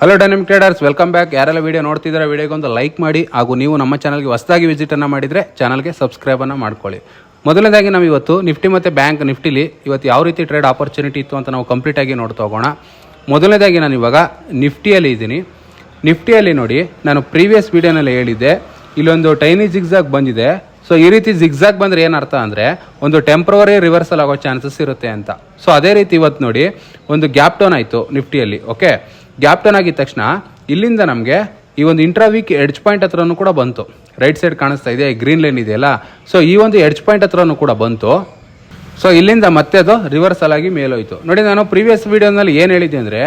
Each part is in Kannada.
Hello dynamic traders welcome back ಯಾರೆಲ್ಲ ವಿಡಿಯೋ ನೋಡ್ತಿದ್ದಾರೆ ವಿಡಿಯೋಗೆ ಒಂದು ಲೈಕ್ ಮಾಡಿ. ಹಾಗೂ ನೀವು ನಮ್ಮ ಚಾನಲ್ಗೆ ಹೊಸದಾಗಿ ವಿಸಿಟನ್ನು ಮಾಡಿದರೆ ಚಾನಲ್ಗೆ ಸಬ್ಸ್ಕ್ರೈಬನ್ನು ಮಾಡ್ಕೊಳ್ಳಿ. ಮೊದಲನೇದಾಗಿ ನಾವು ಇವತ್ತು ನಿಫ್ಟಿ ಮತ್ತು ಬ್ಯಾಂಕ್ ನಿಫ್ಟಿಲಿ ಇವತ್ತು ಯಾವ ರೀತಿ ಟ್ರೇಡ್ ಆಪರ್ಚುನಿಟಿ ಇತ್ತು ಅಂತ ನಾವು ಕಂಪ್ಲೀಟಾಗಿ ನೋಡ್ತಾ ಹೋಗೋಣ. ಮೊದಲನೇದಾಗಿ ನಾನು ಇವಾಗ ನಿಫ್ಟಿಯಲ್ಲಿ ಇದ್ದೀನಿ. ನಿಫ್ಟಿಯಲ್ಲಿ ನೋಡಿ, ನಾನು ಪ್ರೀವಿಯಸ್ ವಿಡಿಯೋನಲ್ಲಿ ಹೇಳಿದ್ದೆ, ಇಲ್ಲೊಂದು ಟೈನಿ ಜಿಗ್ಸಾಗ್ ಬಂದಿದೆ. ಸೊ ಈ ರೀತಿ ಜಿಗ್ಸಾಗ್ ಬಂದರೆ ಏನು ಅರ್ಥ ಅಂದರೆ, ಒಂದು ಟೆಂಪ್ರವರಿ ರಿವರ್ಸಲ್ ಆಗೋ ಚಾನ್ಸಸ್ ಇರುತ್ತೆ ಅಂತ. ಸೊ ಅದೇ ರೀತಿ ಇವತ್ತು ನೋಡಿ, ಒಂದು ಗ್ಯಾಪ್ ಡೌನ್ ಆಯಿತು ನಿಫ್ಟಿಯಲ್ಲಿ ಓಕೆ ಗ್ಯಾಪ್ ಟೋನ್ ಆಗಿದ ತಕ್ಷಣ ಇಲ್ಲಿಂದ ನಮಗೆ ಈ ಒಂದು ಇಂಟ್ರಾವೀಕ್ ಎಡ್ಜ್ ಪಾಯಿಂಟ್ ಹತ್ರನೂ ಕೂಡ ಬಂತು. ರೈಟ್ ಸೈಡ್ ಕಾಣಿಸ್ತಾ ಇದೆ ಗ್ರೀನ್ ಲೈನ್ ಇದೆಯಲ್ಲ ಸೊ ಈ ಒಂದು ಎಡ್ಜ್ ಪಾಯಿಂಟ್ ಹತ್ರನೂ ಕೂಡ ಬಂತು. ಸೊ ಇಲ್ಲಿಂದ ಮತ್ತೆ ಅದು ರಿವರ್ಸಲ್ ಆಗಿ ಮೇಲೋಯ್ತು. ನೋಡಿ, ನಾನು ಪ್ರೀವಿಯಸ್ ವೀಡಿಯೋನಲ್ಲಿ ಏನು ಹೇಳಿದ್ದೆ ಅಂದರೆ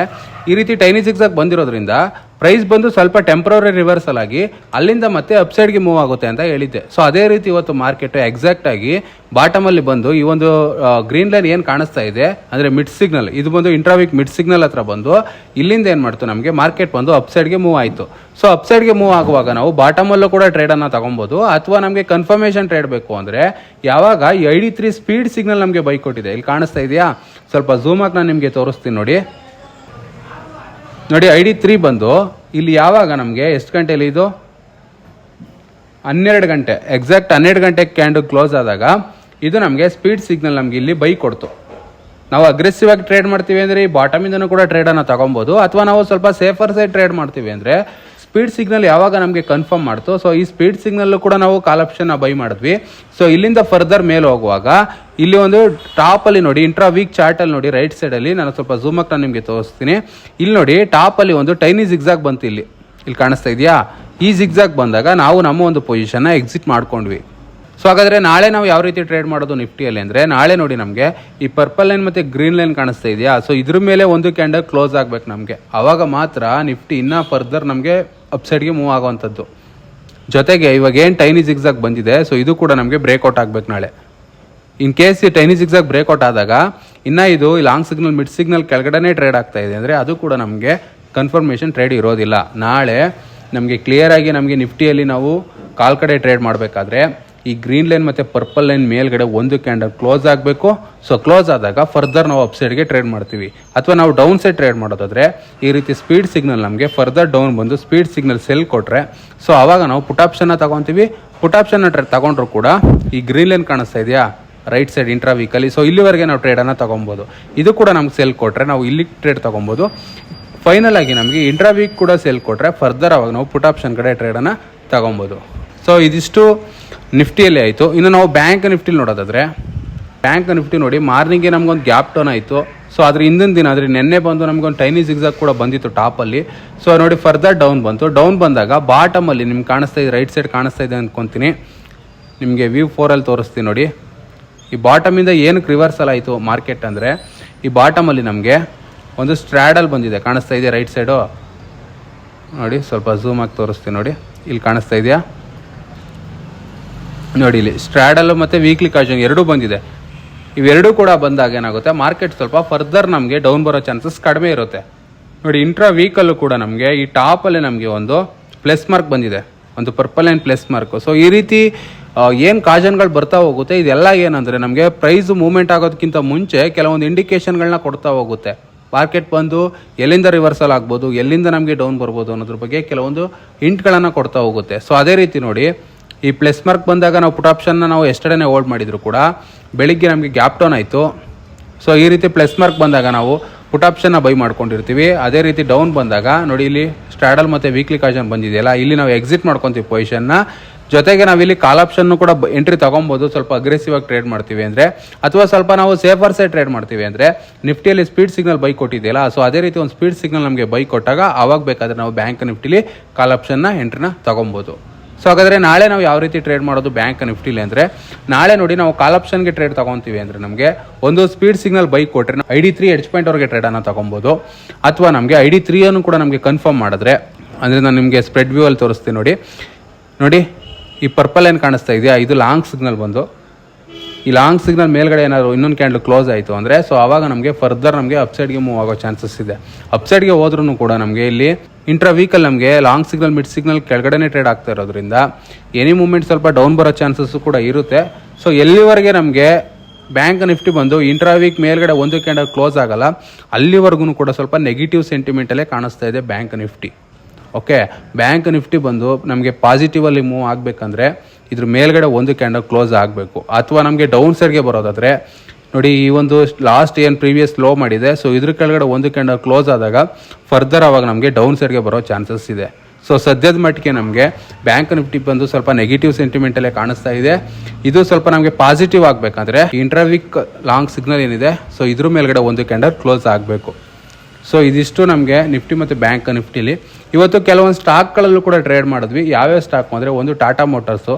ಈ ರೀತಿ ಟೈನಿ ಸಿಕ್ಸಾಗಿ ಬಂದಿರೋದ್ರಿಂದ ಪ್ರೈಸ್ ಬಂದು ಸ್ವಲ್ಪ ಟೆಂಪ್ರವರಿ ರಿವರ್ಸಲ್ ಆಗಿ ಅಲ್ಲಿಂದ ಮತ್ತೆ ಅಪ್ಸೈಡ್ಗೆ ಮೂವ್ ಆಗುತ್ತೆ ಅಂತ ಹೇಳಿದ್ದೆ. ಸೊ ಅದೇ ರೀತಿ ಇವತ್ತು ಮಾರ್ಕೆಟ್ ಎಕ್ಸಾಕ್ಟ್ ಆಗಿ ಬಾಟಮಲ್ಲಿ ಬಂದು ಈ ಒಂದು ಗ್ರೀನ್ ಲೈನ್ ಏನು ಕಾಣಿಸ್ತಾ ಇದೆ ಅಂದರೆ ಮಿಡ್ ಸಿಗ್ನಲ್ ಇದು ಬಂದು ಇಂಟ್ರಾವಿಕ್ ಮಿಡ್ ಸಿಗ್ನಲ್ ಹತ್ರ ಬಂದು ಇಲ್ಲಿಂದ ಏನು ಮಾಡ್ತು ನಮಗೆ ಮಾರ್ಕೆಟ್ ಬಂದು ಅಪ್ಸೈಡ್ಗೆ ಮೂವ್ ಆಯಿತು. ಸೊ ಅಪ್ಸೈಡ್ಗೆ ಮೂವ್ ಆಗುವಾಗ ನಾವು ಬಾಟಮಲ್ಲೂ ಕೂಡ ಟ್ರೇಡನ್ನು ತಗೊಬೋದು. ಅಥವಾ ನಮಗೆ ಕನ್ಫರ್ಮೇಷನ್ ಟ್ರೇಡ್ ಬೇಕು ಅಂದರೆ ಯಾವಾಗ ಐಡಿ ತ್ರೀ ಸ್ಪೀಡ್ ಸಿಗ್ನಲ್ ನಮಗೆ ಬೈಕ್ ಕೊಟ್ಟಿದೆ ಇಲ್ಲಿ ಕಾಣಿಸ್ತಾ ಇದೆಯಾ? ಸ್ವಲ್ಪ ಝೂಮ್ ಆಗಿ ನಾನು ನಿಮಗೆ ತೋರಿಸ್ತೀನಿ ನೋಡಿ. ನೋಡಿ ಐ ಡಿ ತ್ರೀ ಬಂದು ಇಲ್ಲಿ ಯಾವಾಗ ನಮಗೆ? ಎಷ್ಟು ಗಂಟೆಯಲ್ಲಿ ಇದು? ಹನ್ನೆರಡು ಗಂಟೆ. ಎಕ್ಸಾಕ್ಟ್ ಹನ್ನೆರಡು ಗಂಟೆಗೆ ಕ್ಯಾಂಡು ಕ್ಲೋಸ್ ಆದಾಗ ಇದು ನಮಗೆ ಸ್ಪೀಡ್ ಸಿಗ್ನಲ್ ನಮಗೆ ಇಲ್ಲಿ ಬೈ ಕೊಡ್ತು. ನಾವು ಅಗ್ರೆಸಿವ್ ಆಗಿ ಟ್ರೇಡ್ ಮಾಡ್ತೀವಿ ಅಂದರೆ ಈ ಬಾಟಮಿಂದನೂ ಕೂಡ ಟ್ರೇಡನ್ನು ತಗೊಬೋದು. ಅಥವಾ ನಾವು ಸ್ವಲ್ಪ ಸೇಫರ್ ಸೈಡ್ ಟ್ರೇಡ್ ಮಾಡ್ತೀವಿ ಅಂದರೆ ಸ್ಪೀಡ್ ಸಿಗ್ನಲ್ ಯಾವಾಗ ನಮಗೆ ಕನ್ಫರ್ಮ್ ಮಾಡ್ತು ಸೊ ಈ ಸ್ಪೀಡ್ ಸಿಗ್ನಲ್ ಕೂಡ ನಾವು ಕಾಲ್ ಆಪ್ಷನ್ ಬೈ ಮಾಡಿದ್ವಿ. ಸೊ ಇಲ್ಲಿಂದ ಫರ್ದರ್ ಮೇಲೆ ಹೋಗುವಾಗ, ಇಲ್ಲಿ ಒಂದು ಟಾಪಲ್ಲಿ ನೋಡಿ ಇಂಟ್ರಾ ವೀಕ್ ಚಾರ್ಟಲ್ಲಿ ನೋಡಿ ರೈಟ್ ಸೈಡಲ್ಲಿ ನಾನು ಸ್ವಲ್ಪ ಝೂಮ್ ನಾನು ನಿಮಗೆ ತೋರಿಸ್ತೀನಿ. ಇಲ್ಲಿ ನೋಡಿ ಟಾಪಲ್ಲಿ ಒಂದು ಟೈನಿ ಜಿಗ್ಸಾಗ್ ಬಂತು ಇಲ್ಲಿ. ಇಲ್ಲಿ ಕಾಣಿಸ್ತಾ ಇದೆಯಾ? ಈ ಜಿಗ್ಸಾಗ್ ಬಂದಾಗ ನಾವು ನಮ್ಮ ಒಂದು ಪೊಸಿಷನ್ನ ಎಕ್ಸಿಟ್ ಮಾಡ್ಕೊಂಡ್ವಿ. ಸೊ ಹಾಗಾದರೆ ನಾಳೆ ನಾವು ಯಾವ ರೀತಿ ಟ್ರೇಡ್ ಮಾಡೋದು ನಿಫ್ಟಿಯಲ್ಲಿ ಅಂದರೆ, ನಾಳೆ ನೋಡಿ ನಮಗೆ ಈ ಪರ್ಪಲ್ ಲೈನ್ ಮತ್ತು ಗ್ರೀನ್ ಲೈನ್ ಕಾಣಿಸ್ತಾ ಇದೆಯಾ? ಸೊ ಇದ್ರ ಮೇಲೆ ಒಂದು ಕ್ಯಾಂಡಲ್ ಕ್ಲೋಸ್ ಆಗಬೇಕು ನಮಗೆ. ಆವಾಗ ಮಾತ್ರ ನಿಫ್ಟಿ ಇನ್ನೂ ಫರ್ದರ್ ನಮಗೆ ಅಪ್ಸೈಡ್ಗೆ ಮೂವ್ ಆಗೋವಂಥದ್ದು. ಜೊತೆಗೆ ಇವಾಗ ಏನು ಟೈನಿ ಜಿಗ್ಸಾಗ್ ಬಂದಿದೆ ಸೊ ಇದು ಕೂಡ ನಮಗೆ ಬ್ರೇಕ್ಔಟ್ ಆಗಬೇಕು ನಾಳೆ. ಇನ್ ಕೇಸ್ ಈ ಟೈನಿ ಜಿಗ್ಸಾಗ್ ಬ್ರೇಕ್ಔಟ್ ಆದಾಗ, ಇನ್ನು ಇದು ಲಾಂಗ್ ಸಿಗ್ನಲ್ ಮಿಡ್ ಸಿಗ್ನಲ್ ಕೆಳಗಡೆನೇ ಟ್ರೇಡ್ ಆಗ್ತಾ ಇದೆ ಅಂದರೆ ಅದು ಕೂಡ ನಮಗೆ ಕನ್ಫರ್ಮೇಷನ್ ಟ್ರೇಡ್ ಇರೋದಿಲ್ಲ. ನಾಳೆ ನಮಗೆ ಕ್ಲಿಯರಾಗಿ ನಮಗೆ ನಿಫ್ಟಿಯಲ್ಲಿ ನಾವು ಕಾಲ್ ಕಡೆ ಟ್ರೇಡ್ ಮಾಡಬೇಕಾದ್ರೆ ಈ ಗ್ರೀನ್ ಲೈನ್ ಮತ್ತು ಪರ್ಪಲ್ ಲೈನ್ ಮೇಲ್ಗಡೆ ಒಂದು ಕ್ಯಾಂಡಲ್ ಕ್ಲೋಸ್ ಆಗಬೇಕು. ಸೊ ಕ್ಲೋಸ್ ಆದಾಗ ಫರ್ದರ್ ನಾವು ಅಪ್ಸೈಡ್ಗೆ ಟ್ರೇಡ್ ಮಾಡ್ತೀವಿ. ಅಥವಾ ನಾವು ಡೌನ್ ಸೈಡ್ ಟ್ರೇಡ್ ಮಾಡೋದಾದ್ರೆ, ಈ ರೀತಿ ಸ್ಪೀಡ್ ಸಿಗ್ನಲ್ ನಮಗೆ ಫರ್ದರ್ ಡೌನ್ ಬಂದು ಸ್ಪೀಡ್ ಸಿಗ್ನಲ್ ಸೆಲ್ ಕೊಟ್ಟರೆ ಸೊ ಆವಾಗ ನಾವು ಪುಟ್ ಆಪ್ಷನ್ನ ತಗೊತೀವಿ. ಪುಟ್ ಆಪ್ಷನ್ನ ಟ್ರೇಡ್ ತಗೊಂಡ್ರು ಕೂಡ ಈ ಗ್ರೀನ್ ಲೈನ್ ಕಾಣಿಸ್ತಾ ಇದೆಯಾ? ರೈಟ್ ಸೈಡ್ ಇಂಟ್ರಾ ವೀಕಲ್ಲಿ ಸೊ ಇಲ್ಲಿವರೆಗೆ ನಾವು ಟ್ರೇಡನ್ನು ತೊಗೊಬೋದು. ಇದು ಕೂಡ ನಮ್ಗೆ ಸೆಲ್ ಕೊಟ್ಟರೆ ನಾವು ಇಲ್ಲಿ ಟ್ರೇಡ್ ತೊಗೊಬೋದು. ಫೈನಲ್ ಆಗಿ ನಮಗೆ ಇಂಟ್ರಾ ವೀಕ್ ಕೂಡ ಸೆಲ್ ಕೊಟ್ಟರೆ ಫರ್ದರ್ ಆವಾಗ ನಾವು ಪುಟ್ ಆಪ್ಷನ್ ಕಡೆ ಟ್ರೇಡನ್ನು ತಗೊಬೋದು. ಸೊ ಇದಿಷ್ಟು ನಿಫ್ಟಿಯಲ್ಲಿ ಆಯಿತು. ಇನ್ನು ನಾವು ಬ್ಯಾಂಕ್ ನಿಫ್ಟಿಲಿ ನೋಡೋದಾದರೆ ಬ್ಯಾಂಕ್ ನಿಫ್ಟಿ ನೋಡಿ ಮಾರ್ನಿಂಗ್ಗೆ ನಮಗೊಂದು ಗ್ಯಾಪ್ ಟೋನ್ ಆಯಿತು. ಸೊ ಅದ್ರ ಹಿಂದಿನ ದಿನ, ಆದರೆ ನೆನ್ನೆ ಬಂದು ನಮ್ಗೊಂದು ಟೈನಿ ಜಿಗ್ಸಾಗ್ ಕೂಡ ಬಂದಿತ್ತು ಟಾಪಲ್ಲಿ ಸೊ ನೋಡಿ ಫರ್ದರ್ ಡೌನ್ ಬಂತು. ಡೌನ್ ಬಂದಾಗ ಬಾಟಮಲ್ಲಿ ನಿಮ್ಗೆ ಕಾಣಿಸ್ತಾ ಇದೆ ರೈಟ್ ಸೈಡ್ ಕಾಣಿಸ್ತಾ ಇದೆ ಅಂದ್ಕೊತೀನಿ ನಿಮಗೆ ವ್ಯೂ ಫೋರಲ್ಲಿ ತೋರಿಸ್ತೀನಿ ನೋಡಿ. ಈ ಬಾಟಮಿಂದ ಏನಕ್ಕೆ ರಿವರ್ಸಲ್ ಆಯಿತು ಮಾರ್ಕೆಟ್ ಅಂದರೆ, ಈ ಬಾಟಮಲ್ಲಿ ನಮಗೆ ಒಂದು ಸ್ಟ್ರಾಡಲ್ ಬಂದಿದೆ. ಕಾಣಿಸ್ತಾ ಇದೆಯಾ ರೈಟ್ ಸೈಡು ನೋಡಿ, ಸ್ವಲ್ಪ ಝೂಮ್ ಆಗಿ ತೋರಿಸ್ತೀನಿ ನೋಡಿ. ಇಲ್ಲಿ ಕಾಣಿಸ್ತಾ ಇದೆಯಾ? ನೋಡಿ ಇಲ್ಲಿ ಸ್ಟ್ರಾಡಲ್ ಮತ್ತು ವೀಕ್ಲಿ ಕಾಶನ್ ಎರಡೂ ಬಂದಿದೆ. ಇವೆರಡೂ ಕೂಡ ಬಂದಾಗ ಏನಾಗುತ್ತೆ ಮಾರ್ಕೆಟ್ ಸ್ವಲ್ಪ ಫರ್ದರ್ ನಮಗೆ ಡೌನ್ ಬರೋ ಚಾನ್ಸಸ್ ಕಡಿಮೆ ಇರುತ್ತೆ. ನೋಡಿ ಇಂಟ್ರಾ ವೀಕಲ್ಲೂ ಕೂಡ ನಮಗೆ, ಈ ಟಾಪಲ್ಲೇ ನಮಗೆ ಒಂದು ಪ್ಲಸ್ ಮಾರ್ಕ್ ಬಂದಿದೆ. ಒಂದು purple and plus mark so ಈ ರೀತಿ ಏನು ಕಾಜನ್ಗಳು ಬರ್ತಾ ಹೋಗುತ್ತೆ, ಇದೆಲ್ಲ ಏನಂದರೆ ನಮಗೆ ಪ್ರೈಸ್ ಮೂವ್ಮೆಂಟ್ ಆಗೋದಕ್ಕಿಂತ ಮುಂಚೆ ಕೆಲವೊಂದು ಇಂಡಿಕೇಷನ್ಗಳನ್ನ ಕೊಡ್ತಾ ಹೋಗುತ್ತೆ. ಮಾರ್ಕೆಟ್ ಬಂದು ಎಲ್ಲಿಂದ ರಿವರ್ಸಲ್ ಆಗ್ಬೋದು, ಎಲ್ಲಿಂದ ನಮಗೆ ಡೌನ್ ಬರ್ಬೋದು ಅನ್ನೋದ್ರ ಬಗ್ಗೆ ಕೆಲವೊಂದು ಹಿಂಟ್ಗಳನ್ನು ಕೊಡ್ತಾ ಹೋಗುತ್ತೆ. ಸೊ ಅದೇ ರೀತಿ ನೋಡಿ ಈ ಪ್ಲಸ್ ಮಾರ್ಕ್ ಬಂದಾಗ ನಾವು ಪುಟ್ ಆಪ್ಷನ್ನ ನಾವು ಎಷ್ಟಡೇ ಹೋಲ್ಡ್ ಮಾಡಿದ್ರು ಕೂಡ. ಬೆಳಿಗ್ಗೆ ನಮಗೆ ಗ್ಯಾಪ್ ಡೌನ್ ಆಯಿತು. ಸೊ ಈ ರೀತಿ ಪ್ಲಸ್ ಮಾರ್ಕ್ ಬಂದಾಗ ನಾವು ಪುಟ್ ಆಪ್ಷನ್ನ ಬೈ ಮಾಡ್ಕೊಂಡಿರ್ತೀವಿ. ಅದೇ ರೀತಿ ಡೌನ್ ಬಂದಾಗ, ನೋಡಿ ಇಲ್ಲಿ ಸ್ಟ್ರಾಡಲ್ ಮತ್ತು ವೀಕ್ಲಿ ಕಾಶನ್ ಬಂದಿದೆಯಲ್ಲ, ಇಲ್ಲಿ ನಾವು ಎಕ್ಸಿಟ್ ಮಾಡ್ಕೊತೀವಿ ಪೊಸಿಷನ್ನ ಜೊತೆಗೆ ನಾವು ಇಲ್ಲಿ ಕಾಲ್ ಆಪ್ಷನ್ನು ಕೂಡ ಎಂಟ್ರಿ ತೊಗೊಬೋದು. ಸ್ವಲ್ಪ ಅಗ್ರೆಸಿವ್ ಟ್ರೇಡ್ ಮಾಡ್ತೀವಿ ಅಂದರೆ, ಅಥವಾ ಸ್ವಲ್ಪ ನಾವು ಸೇಫರ್ ಸೈಡ್ ಟ್ರೇಡ್ ಮಾಡ್ತೀವಿ ಅಂದರೆ ನಿಫ್ಟಿಯಲ್ಲಿ ಸ್ಪೀಡ್ ಸಿಗ್ನಲ್ ಬೈ ಕೊಟ್ಟಿದೆಯಲ್ಲ ಸೊ ಅದೇ ರೀತಿ ಒಂದು ಸ್ಪೀಡ್ ಸಿಗ್ನಲ್ ನಮಗೆ ಬೈ ಕೊಟ್ಟಾಗ ಆವಾಗ ಬೇಕಾದರೆ ನಾವು ಬ್ಯಾಂಕ್ ನಿಫ್ಟಿಲಿ ಕಾಲ್ ಆಪ್ಷನ್ನ ಎಂಟ್ರಿನ ತೊಗೊಬೋದು. ಸೊ ಹಾಗಾದರೆ ನಾಳೆ ನಾವು ಯಾವ ರೀತಿ ಟ್ರೇಡ್ ಮಾಡೋದು ಬ್ಯಾಂಕ್ ನಿಫ್ಟಿಲಿ ಅಂದರೆ, ನಾಳೆ ನೋಡಿ ನಾವು ಕಾಲ್ ಆಪ್ಷನ್ಗೆ ಟ್ರೇಡ್ ತಗೊತೀವಿ ಅಂದರೆ ನಮಗೆ ಒಂದು ಸ್ಪೀಡ್ ಸಿಗ್ನಲ್ ಬೈಕ್ ಕೊಟ್ಟರೆ ಐ ಡಿ ತ್ರೀ ಎಡ್ಜ್ ಪಾಯಿಂಟ್ವರೆಗೆ ಟ್ರೇಡನ್ನು ತಗೊಬೋದು. ಅಥವಾ ನಮಗೆ ಐ ಡಿ ತ್ರೀಯನ್ನು ಕೂಡ ನಮಗೆ ಕನ್ಫರ್ಮ್ ಮಾಡಿದ್ರೆ, ಅಂದರೆ ನಾನು ನಿಮಗೆ ಸ್ಪ್ರೆಡ್ ವ್ಯೂ ಅಲ್ಲಿ ತೋರಿಸ್ತೀನಿ ನೋಡಿ. ನೋಡಿ, ಈ ಪರ್ಪಲ್ ಏನು ಕಾಣಿಸ್ತಾ ಇದೆಯಾ? ಇದು ಲಾಂಗ್ ಸಿಗ್ನಲ್ ಬಂದು. ಈ ಲಾಂಗ್ ಸಿಗ್ನಲ್ ಮೇಲ್ಗಡೆ ಏನಾದರೂ ಇನ್ನೊಂದು ಕ್ಯಾಂಡಲ್ ಕ್ಲೋಸ್ ಆಯಿತು ಅಂದರೆ ಸೊ ಆವಾಗ ನಮಗೆ ಫರ್ದರ್ ನಮಗೆ ಅಪ್ಸೈಡ್ಗೆ ಮೂವ್ ಆಗೋ ಚಾನ್ಸಸ್ ಇದೆ. ಅಪ್ಸೈಡ್ಗೆ ಹೋದ್ರೂ ಕೂಡ ನಮಗೆ ಇಲ್ಲಿ ಇಂಟ್ರಾ ವೀಕಲ್ಲಿ ನಮಗೆ ಲಾಂಗ್ ಸಿಗ್ನಲ್ ಮಿಡ್ ಸಿಗ್ನಲ್ ಕೆಳಗಡೆನೇ ಟ್ರೇಡ್ ಆಗ್ತಾ ಇರೋದ್ರಿಂದ ಎನಿ ಮೂಮೆಂಟ್ ಸ್ವಲ್ಪ ಡೌನ್ ಬರೋ ಚಾನ್ಸಸ್ಸು ಕೂಡ ಇರುತ್ತೆ. ಸೊ ಎಲ್ಲಿವರೆಗೆ ನಮಗೆ ಬ್ಯಾಂಕ್ ನಿಫ್ಟಿ ಬಂದು ಇಂಟ್ರಾ ವೀಕ್ ಮೇಲ್ಗಡೆ ಒಂದು ಕ್ಯಾಂಡಲ್ ಕ್ಲೋಸ್ ಆಗಲ್ಲ, ಅಲ್ಲಿವರೆಗೂ ಕೂಡ ಸ್ವಲ್ಪ ನೆಗೆಟಿವ್ ಸೆಂಟಿಮೆಂಟಲ್ಲೇ ಕಾಣಿಸ್ತಾ ಇದೆ bank Nifty okay bank Nifty ಬಂದು ನಮಗೆ ಪಾಸಿಟಿವಲ್ಲಿ ಮೂವ್ ಆಗಬೇಕಂದ್ರೆ ಇದ್ರ ಮೇಲ್ಗಡೆ ಒಂದು ಕ್ಯಾಂಡಲ್ ಕ್ಲೋಸ್ ಆಗಬೇಕು. ಅಥವಾ ನಮಗೆ ಡೌನ್ ಸೈಡ್ಗೆ ಬರೋದಾದರೆ ನೋಡಿ, ಈ ಒಂದು ಲಾಸ್ಟ್ ಏನು ಪ್ರೀವಿಯಸ್ ಲೋ ಮಾಡಿದೆ ಸೊ ಇದ್ರ ಕೆಳಗಡೆ ಒಂದು ಕ್ಯಾಂಡಲ್ ಕ್ಲೋಸ್ ಆದಾಗ ಫರ್ದರ್ ಆವಾಗ ನಮಗೆ ಡೌನ್ ಸೈಡ್ಗೆ ಬರೋ ಚಾನ್ಸಸ್ ಇದೆ. ಸೊ ಸದ್ಯದ ಮಟ್ಟಿಗೆ ನಮಗೆ ಬ್ಯಾಂಕ್ ನಿಫ್ಟಿ ಬಂದು ಸ್ವಲ್ಪ ನೆಗೆಟಿವ್ ಸೆಂಟಿಮೆಂಟಲ್ಲೇ ಕಾಣಿಸ್ತಾ ಇದೆ. ಇದು ಸ್ವಲ್ಪ ನಮಗೆ ಪಾಸಿಟಿವ್ ಆಗಬೇಕಂದ್ರೆ ಇಂಟರ್ವೀಕ್ ಲಾಂಗ್ ಸಿಗ್ನಲ್ ಏನಿದೆ ಸೊ ಇದ್ರ ಮೇಲ್ಗಡೆ ಒಂದು ಕ್ಯಾಂಡಲ್ ಕ್ಲೋಸ್ ಆಗಬೇಕು. ಸೊ ಇದಿಷ್ಟು ನಮಗೆ ನಿಫ್ಟಿ ಮತ್ತು ಬ್ಯಾಂಕ್ ನಿಫ್ಟಿಲಿ ಇವತ್ತು ಕೆಲವೊಂದು ಸ್ಟಾಕ್ಗಳಲ್ಲೂ ಕೂಡ ಟ್ರೇಡ್ ಮಾಡಿದ್ವಿ. ಯಾವ್ಯಾವ ಸ್ಟಾಕ್ ಅಂದರೆ, ಒಂದು ಟಾಟಾ ಮೋಟರ್ಸು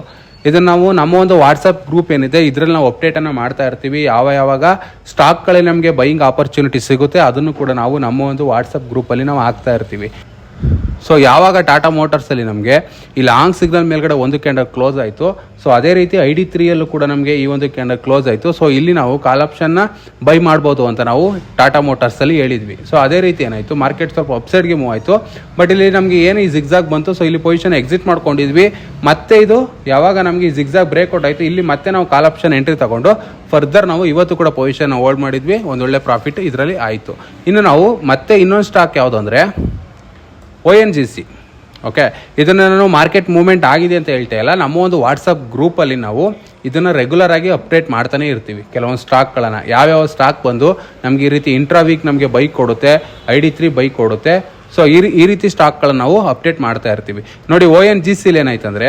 ಇದನ್ನು ನಾವು ನಮ್ಮ ಒಂದು ವಾಟ್ಸಪ್ ಗ್ರೂಪ್ ಏನಿದೆ, ಇದರಲ್ಲಿ ನಾವು ಅಪ್ಡೇಟನ್ನು ಮಾಡ್ತಾ ಇರ್ತೀವಿ. ಯಾವ ಯಾವಾಗ ಸ್ಟಾಕ್ಗಳಲ್ಲಿ ನಮಗೆ ಬೈಯಿಂಗ್ ಆಪರ್ಚುನಿಟಿ ಸಿಗುತ್ತೆ, ಅದನ್ನು ಕೂಡ ನಾವು ನಮ್ಮ ಒಂದು ವಾಟ್ಸಪ್ ಗ್ರೂಪಲ್ಲಿ ನಾವು ಹಾಕ್ತಾ ಇರ್ತೀವಿ. ಸೊ ಯಾವಾಗ ಟಾಟಾ ಮೋಟರ್ಸಲ್ಲಿ ನಮಗೆ ಈ ಲಾಂಗ್ ಸಿಗ್ನಲ್ ಮೇಲ್ಗಡೆ ಒಂದು ಕ್ಯಾಂಡಲ್ ಕ್ಲೋಸ್ ಆಯಿತು. ಸೊ ಅದೇ ರೀತಿ ಐ ಡಿ ತ್ರೀಯಲ್ಲೂ ಕೂಡ ನಮಗೆ ಈ ಒಂದು ಕ್ಯಾಂಡಲ್ ಕ್ಲೋಸ್ ಆಯಿತು. ಸೊ ಇಲ್ಲಿ ನಾವು ಕಾಲ್ ಆಪ್ಷನ್ನ ಬೈ ಮಾಡ್ಬೋದು ಅಂತ ನಾವು ಟಾಟಾ ಮೋಟರ್ಸಲ್ಲಿ ಹೇಳಿದ್ವಿ. ಸೊ ಅದೇ ರೀತಿ ಏನಾಯಿತು? ಮಾರ್ಕೆಟ್ ಸ್ವಲ್ಪ ಅಪ್ಸೈಡ್ಗೆ ಮೂವ್ ಆಯಿತು. ಬಟ್ ಇಲ್ಲಿ ನಮಗೆ ಏನು ಈ ಜಿಗ್ಸಾಗ್ ಬಂತು ಸೊ ಇಲ್ಲಿ ಪೊಸಿಷನ್ ಎಕ್ಸಿಟ್ ಮಾಡ್ಕೊಂಡಿದ್ವಿ. ಮತ್ತೆ ಇದು ಯಾವಾಗ ನಮಗೆ ಈ ಜಿಗ್ಸಾಗ್ ಬ್ರೇಕ್ಔಟ್ ಆಯಿತು, ಇಲ್ಲಿ ಮತ್ತೆ ನಾವು ಕಾಲ್ ಆಪ್ಷನ್ ಎಂಟ್ರಿ ತಗೊಂಡು ಫರ್ದರ್ ನಾವು ಇವತ್ತು ಕೂಡ ಪೊಸಿಷನ್ ಹೋಲ್ಡ್ ಮಾಡಿದ್ವಿ. ಒಂದೊಳ್ಳೆ ಪ್ರಾಫಿಟ್ ಇದರಲ್ಲಿ ಆಯಿತು. ಇನ್ನು ನಾವು ಮತ್ತೆ ಇನ್ನೊಂದು ಸ್ಟಾಕ್ ಯಾವುದು ಅಂದರೆ O N G C okay ಇದನ್ನು ನಾನು ಮಾರ್ಕೆಟ್ ಮೂವ್ಮೆಂಟ್ ಆಗಿದೆ ಅಂತ ಹೇಳ್ತಾ ಇಲ್ಲ. ನಮ್ಮ ಒಂದು ವಾಟ್ಸಪ್ ಗ್ರೂಪಲ್ಲಿ ನಾವು ಇದನ್ನು ರೆಗ್ಯುಲರ್ ಆಗಿ ಅಪ್ಡೇಟ್ ಮಾಡ್ತಾನೆ ಇರ್ತೀವಿ. ಕೆಲವೊಂದು ಸ್ಟಾಕ್ಗಳನ್ನು ಯಾವ್ಯಾವ ಸ್ಟಾಕ್ ಬಂದು ನಮಗೆ ಈ ರೀತಿ ಇಂಟ್ರಾ ವೀಕ್ ನಮಗೆ ಬೈಕ್ ಕೊಡುತ್ತೆ ಐ ಡಿ ತ್ರೀ ಬೈಕ್ ಕೊಡುತ್ತೆ. ಸೊ ಈ ಈ ರೀತಿ ಸ್ಟಾಕ್ಗಳನ್ನು ನಾವು ಅಪ್ಡೇಟ್ ಮಾಡ್ತಾ ಇರ್ತೀವಿ. ನೋಡಿ ಒ ಎನ್ ಜಿ ಸಿಲಿ ಏನಾಯ್ತಂದ್ರೆ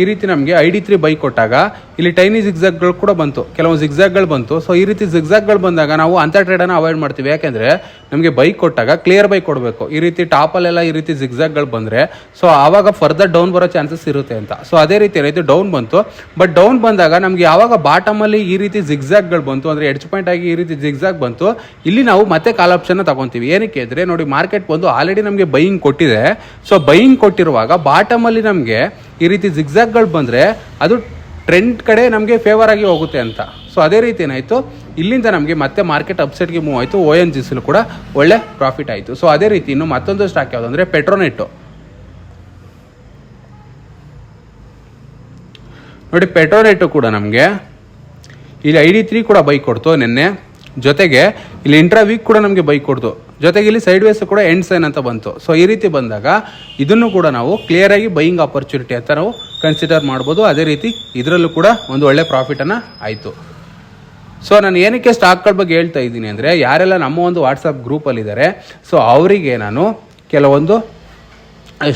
ಈ ರೀತಿ ನಮಗೆ ಐ ಡಿ ತ್ರೀ ಬೈಕ್ ಕೊಟ್ಟಾಗ ಇಲ್ಲಿ ಟೈನಿ ಜಿಗ್ಜಾಗ್ಗಳು ಕೂಡ ಬಂತು. ಕೆಲವು ಜಿಗ್ಜಾಗ್ಗಳು ಬಂತು. ಸೊ ಈ ರೀತಿ ಜಿಗ್ಜಾಗ್ಗಳು ಬಂದಾಗ ನಾವು ಅಂಥ ಟ್ರೇಡನ್ನು ಅವಾಯ್ಡ್ ಮಾಡ್ತೀವಿ. ಯಾಕೆಂದರೆ ನಮಗೆ ಬೈಕ್ ಕೊಟ್ಟಾಗ ಕ್ಲಿಯರ್ ಬೈಕ್ ಕೊಡಬೇಕು. ಈ ರೀತಿ ಟಾಪಲ್ಲೆಲ್ಲ ಈ ರೀತಿ ಜಿಗ್ಜಾಗ್ಗಳು ಬಂದರೆ ಸೊ ಆವಾಗ ಫರ್ದರ್ ಡೌನ್ ಬರೋ ಚಾನ್ಸಸ್ ಇರುತ್ತೆ ಅಂತ. ಸೊ ಅದೇ ರೀತಿ ಏನಾಯಿತು? ಡೌನ್ ಬಂತು. ಬಟ್ ಡೌನ್ ಬಂದಾಗ ನಮಗೆ ಯಾವಾಗ ಬಾಟಮಲ್ಲಿ ಈ ರೀತಿ ಜಿಗ್ಜಾಗ್ಗಳು ಬಂತು, ಅಂದರೆ ಎಡ್ಜ್ ಪಾಯಿಂಟ್ ಆಗಿ ಈ ರೀತಿ ಜಿಗ್ಜಾಗ್ ಬಂತು, ಇಲ್ಲಿ ನಾವು ಮತ್ತೆ ಕಾಲ್ ಆಪ್ಷನ್ನ ತಗೊಂತೀವಿ. ಏನಕ್ಕೆ ಅಂದರೆ ನೋಡಿ ಮಾರ್ಕೆಟ್ ಬಂದು ಆಲ್ರೆಡಿ ನಮಗೆ ಬೈಯಿಂಗ್ ಕೊಟ್ಟಿದೆ. ಸೊ ಬೈಯಿಂಗ್ ಕೊಟ್ಟಿರುವಾಗ ಬಾಟಮಲ್ಲಿ ನಮಗೆ ಈ ರೀತಿ ಜಿಗ್ಜಾಗ್ಗಳು ಬಂದರೆ ಅದು ಟ್ರೆಂಡ್ ಕಡೆ ನಮಗೆ ಫೇವರ್ ಆಗಿ ಹೋಗುತ್ತೆ ಅಂತ. ಸೊ ಅದೇ ರೀತಿ ಏನಾಯಿತು? ಇಲ್ಲಿಂದ ನಮಗೆ ಮತ್ತೆ ಮಾರ್ಕೆಟ್ ಅಪ್ಸೆಟ್ಗೆ ಮೂವ್ ಆಯಿತು ಓ ಎನ್ ಜಿ ಸಿಲು ಕೂಡ ಒಳ್ಳೆ ಪ್ರಾಫಿಟ್ ಆಯಿತು. ಸೊ ಅದೇ ರೀತಿ ಇನ್ನು ಮತ್ತೊಂದು ಸ್ಟಾಕ್ ಯಾವುದು ಅಂದರೆ ಪೆಟ್ರೋನೆಟ್ಟು ನೋಡಿ ಪೆಟ್ರೋನೆಟ್ಟು ಕೂಡ ನಮಗೆ ಇಲ್ಲಿ ಐ ಡಿ ತ್ರೀ ಕೂಡ ಬೈಕ್ ಕೊಡ್ತು ನಿನ್ನೆ. ಜೊತೆಗೆ ಇಲ್ಲಿ ಇಂಟ್ರಾ ವೀಕ್ ಕೂಡ ನಮಗೆ ಬೈಕ್ ಕೊಡ್ತು. ಜೊತೆಗೆ ಇಲ್ಲಿ ಸೈಡ್ ವೇಸ್ ಕೂಡ ಎಂಡ್ ಸೈನ್ ಅಂತ ಬಂತು. ಸೊ ಈ ರೀತಿ ಬಂದಾಗ ಇದನ್ನು ಕೂಡ ನಾವು ಕ್ಲಿಯರ್ ಆಗಿ ಬೈಯಿಂಗ್ ಆಪರ್ಚುನಿಟಿ ಅಂತ ನಾವು ಕನ್ಸಿಡರ್ ಮಾಡ್ಬೋದು. ಅದೇ ರೀತಿ ಇದರಲ್ಲೂ ಕೂಡ ಒಂದು ಒಳ್ಳೆ ಪ್ರಾಫಿಟನ್ನು ಆಯಿತು. ಸೊ ನಾನು ಏನಕ್ಕೆ ಸ್ಟಾಕ್ಗಳ ಬಗ್ಗೆ ಹೇಳ್ತಾ ಇದ್ದೀನಿ ಅಂದರೆ, ಯಾರೆಲ್ಲ ನಮ್ಮ ಒಂದು ವಾಟ್ಸಪ್ ಗ್ರೂಪಲ್ಲಿದ್ದಾರೆ ಸೊ ಅವರಿಗೆ ನಾನು ಕೆಲವೊಂದು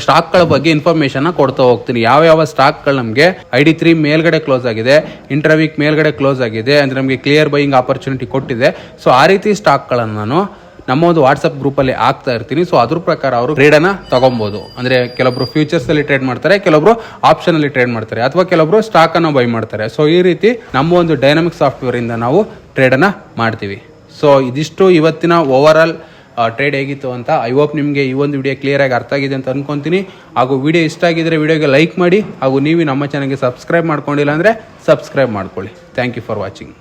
ಸ್ಟಾಕ್ಗಳ ಬಗ್ಗೆ ಇನ್ಫಾರ್ಮೇಷನ್ನ ಕೊಡ್ತಾ ಹೋಗ್ತೀನಿ. ಯಾವ ಯಾವ ಸ್ಟಾಕ್ಗಳು ನಮಗೆ ಐ ಡಿ ತ್ರೀ ಮೇಲ್ಗಡೆ ಕ್ಲೋಸ್ ಆಗಿದೆ ಇಂಟರ್ವೀಕ್ ಮೇಲ್ಗಡೆ ಕ್ಲೋಸ್ ಆಗಿದೆ, ಅಂದರೆ ನಮಗೆ ಕ್ಲಿಯರ್ ಬೈಯಿಂಗ್ ಆಪರ್ಚುನಿಟಿ ಕೊಟ್ಟಿದೆ. ಸೊ ಆ ರೀತಿ ಸ್ಟಾಕ್ಗಳನ್ನು ನಾನು ನಮ್ಮ ಒಂದು ವಾಟ್ಸಪ್ ಗ್ರೂಪಲ್ಲಿ ಹಾಕ್ತಾ ಇರ್ತೀನಿ. ಸೊ ಅದ್ರ ಪ್ರಕಾರ ಅವರು ಟ್ರೇಡನ್ನು ತಗೊಬೋದು. ಅಂದರೆ ಕೆಲವೊಬ್ರು ಫ್ಯೂಚರ್ಸಲ್ಲಿ ಟ್ರೇಡ್ ಮಾಡ್ತಾರೆ ಕೆಲವೊಬ್ರು ಆಪ್ಷನಲ್ಲಿ ಟ್ರೇಡ್ ಮಾಡ್ತಾರೆ, ಅಥವಾ ಕೆಲವೊಬ್ರು ಸ್ಟಾಕನ್ನು ಬೈ ಮಾಡ್ತಾರೆ. ಸೊ ಈ ರೀತಿ ನಮ್ಮ ಒಂದು ಡೈನಮಿಕ್ ಸಾಫ್ಟ್ವೇರಿಂದ ನಾವು ಟ್ರೇಡನ್ನು ಮಾಡ್ತೀವಿ. ಸೊ ಇದಿಷ್ಟು ಇವತ್ತಿನ ಓವರ್ ಆಲ್ ಟ್ರೇಡ್ ಹೇಗಿತ್ತು ಅಂತ ಐ ಹೋಪ್ ನಿಮಗೆ ಈ ಒಂದು ವಿಡಿಯೋ ಕ್ಲಿಯರ್ ಆಗಿ ಅರ್ಥ ಆಗಿದೆ ಅಂತ ಅನ್ಕೊಂತೀನಿ. ಹಾಗೂ ವಿಡಿಯೋ ಇಷ್ಟ ಆಗಿದ್ರೆ ವಿಡಿಯೋಗೆ ಲೈಕ್ ಮಾಡಿ. ಹಾಗೂ ನೀವು ನಮ್ಮ ಚಾನಲ್ಗೆ ಸಬ್ಸ್ಕ್ರೈಬ್ ಮಾಡ್ಕೊಂಡಿಲ್ಲ ಅಂದರೆ ಸಬ್ಸ್ಕ್ರೈಬ್ ಮಾಡ್ಕೊಳ್ಳಿ. Thank you for watching